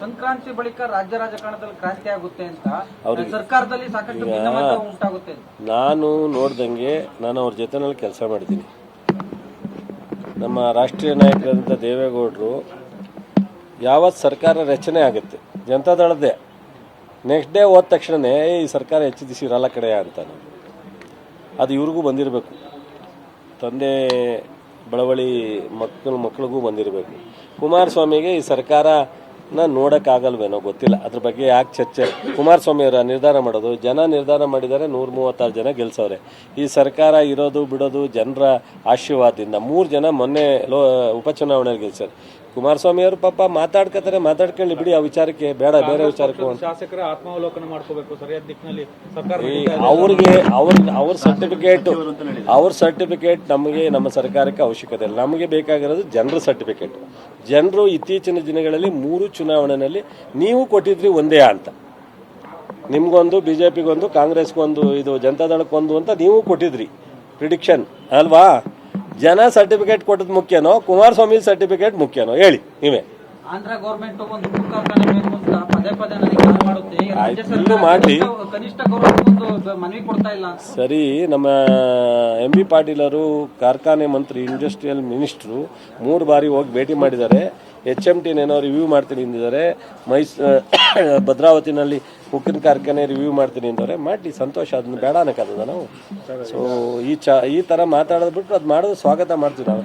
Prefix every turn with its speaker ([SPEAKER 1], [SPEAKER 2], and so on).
[SPEAKER 1] ಸಂಕ್ರಾಂತಿ ಬಳಿಕ ರಾಜ್ಯ ರಾಜಕಾರಣದಲ್ಲಿ ಕ್ರಾಂತಿ ಆಗುತ್ತೆ ಅಂತ ಸರ್ಕಾರದಲ್ಲಿ ಸಾಕಷ್ಟು ಭಿನ್ನಮತ ಉಂಟಾಗುತ್ತೆ ಅಂತ.
[SPEAKER 2] ನಾನು ನೋಡ್ದಂಗೆ ನಾನು ಅವ್ರ ಜೊತೆನಲ್ಲಿ ಕೆಲಸ ಮಾಡಿದ್ದೀನಿ. ನಮ್ಮ ರಾಷ್ಟ್ರೀಯ ನಾಯಕರಾದಂಥ ದೇವೇಗೌಡರು ಯಾವತ್ತು ಸರ್ಕಾರ ರಚನೆ ಆಗುತ್ತೆ ಜನತಾದಳದ್ದೇ ನೆಕ್ಸ್ಟ್ ಡೇ ಹೋದ ತಕ್ಷಣವೇ ಈ ಸರ್ಕಾರ ಹೆಚ್ಚು ದಿವಸ ಇರಲ್ಲ ಕಡೆ ಅಂತ ಅದು ಇವ್ರಿಗೂ ಬಂದಿರಬೇಕು. ತಂದೆ ಬಳವಳಿ ಮಕ್ಕಳು ಮಕ್ಕಳಿಗೂ ಬಂದಿರಬೇಕು. ಕುಮಾರಸ್ವಾಮಿಗೆ ಈ ಸರ್ಕಾರನ ನೋಡೋಕ್ಕಾಗಲ್ವೇನೋ ಗೊತ್ತಿಲ್ಲ. ಅದ್ರ ಬಗ್ಗೆ ಯಾಕೆ ಚರ್ಚೆ? ಕುಮಾರಸ್ವಾಮಿ ಅವರ ನಿರ್ಧಾರ ಮಾಡೋದು, ಜನ ನಿರ್ಧಾರ ಮಾಡಿದರೆ ನೂರ ಮೂವತ್ತಾರು ಜನ ಗೆಲ್ಸವ್ರೆ. ಈ ಸರ್ಕಾರ ಇರೋದು, ಬಿಡೋದು ಜನರ ಆಶೀರ್ವಾದದಿಂದ ಮೂರು ಜನ ಮೊನ್ನೆ ಲೋ ಉಪಚುನಾವಣೆಯಲ್ಲಿ ಗೆಲ್ಸಾರೆ ಕುಮಾರಸ್ವಾಮಿ ಅವರು ಪಾಪ ಮಾತಾಡ್ಕೊತಾರೆ ಮಾತಾಡ್ಕೊಳ್ಳಿ ಬಿಡಿ ಆ ವಿಚಾರಕ್ಕೆ ಬೇಡ ಬೇರೆ ವಿಚಾರಕ್ಕೆ.
[SPEAKER 3] ಶಾಸಕರ ಆತ್ಮಾವಲೋಕನ ಮಾಡ್ಕೋಬೇಕು ಸರಿಯಾದ ದಿಕ್ಕಿನಲ್ಲಿ
[SPEAKER 2] ಅವ್ರಿಗೆ ಅವ್ರ ಅವ್ರ ಸರ್ಟಿಫಿಕೇಟ್ ಅವ್ರ ಸರ್ಟಿಫಿಕೇಟ್ ನಮಗೆ ನಮ್ಮ ಸರ್ಕಾರಕ್ಕೆ ಅವಶ್ಯಕತೆ ಇಲ್ಲ. ನಮಗೆ ಬೇಕಾಗಿರೋದು ಜನರ ಸರ್ಟಿಫಿಕೇಟ್ ಜನರು ಇತ್ತೀಚಿನ ದಿನಗಳಲ್ಲಿ ಮೂರು ಚುನಾವಣೆಯಲ್ಲಿ ನೀವು ಕೊಟ್ಟಿದ್ರಿ ಒಂದೇ ಅಂತ. ನಿಮ್ಗೊಂದು ಬಿಜೆಪಿಗೊಂದು ಕಾಂಗ್ರೆಸ್ಗೊಂದು ಇದು ಜನತಾದಳಕ್ಕೊಂದು ಅಂತ ನೀವು ಕೊಟ್ಟಿದ್ರಿ. ಪ್ರಿಡಿಕ್ಷನ್ ಅಲ್ವಾ? ಜನ ಸರ್ಟಿಫಿಕೇಟ್ ಕೊಟ್ಟದ್ ಮುಖ್ಯನೋ ಕುಮಾರಸ್ವಾಮಿ ಸರ್ಟಿಫಿಕೇಟ್ ಮುಖ್ಯನೋ ಹೇಳಿ ನೀವೇ.
[SPEAKER 1] ಆಂಧ್ರ ಗೌರ್ಮೆಂಟ್ ಒಂದು ಉಕ್ಕು ಕಾರ್ಖಾನೆ ಬೇಕು ಅಂತ ಪದೇ ಪದೇ ನನಗೆ ಕಾಲ್ ಮಾಡುತ್ತೆ. ಈ ರಾಜ್ಯ
[SPEAKER 2] ಆಯ್ತು,
[SPEAKER 1] ಸರ್ಕಾರ
[SPEAKER 2] ಇಲ್ಲೂ ಮಾಡ್ಲಿ.
[SPEAKER 1] ಕನಿಷ್ಠ- ಕನಿಷ್ಠ ಗೌರವ ಒಂದು ಮನವಿ ಕೊಡ್ತಾ ಇಲ್ಲ ಅಂತ.
[SPEAKER 2] ಸರಿ ನಮ್ಮ ಎಂ ಬಿ ಪಾಟೀಲರು ಕಾರ್ಖಾನೆ ಮಂತ್ರಿ ಇಂಡಸ್ಟ್ರಿಯಲ್ ಮಿನಿಸ್ಟ್ರು ಮೂರು ಬಾರಿ ಹೋಗಿ ಭೇಟಿ ಮಾಡಿದ್ದಾರೆ. ಎಚ್ ಎಂ ಟಿನೇನೋ ರಿವ್ಯೂ ಮಾಡ್ತೀನಿ ಎಂದಿದ್ದಾರೆ ಮೈಸ್ ಭದ್ರಾವತಿನಲ್ಲಿ ಉಕ್ಕಿನ ಕಾರ್ಖಾನೆ ರಿವ್ಯೂ ಮಾಡ್ತೀನಿ ಅಂದವ್ರೆ ಮಾಡಲಿ, ಸಂತೋಷ ಅದನ್ನ ಬೇಡ ಅನ್ನಕ್ಕಾಗದ ನಾವು. ಸೊ ಈ ಚ, ಈ ಥರ ಮಾತಾಡೋದು ಬಿಟ್ಟು ಅದು ಮಾಡೋದು ಸ್ವಾಗತ ಮಾಡ್ತೀವಿ ನಾವು.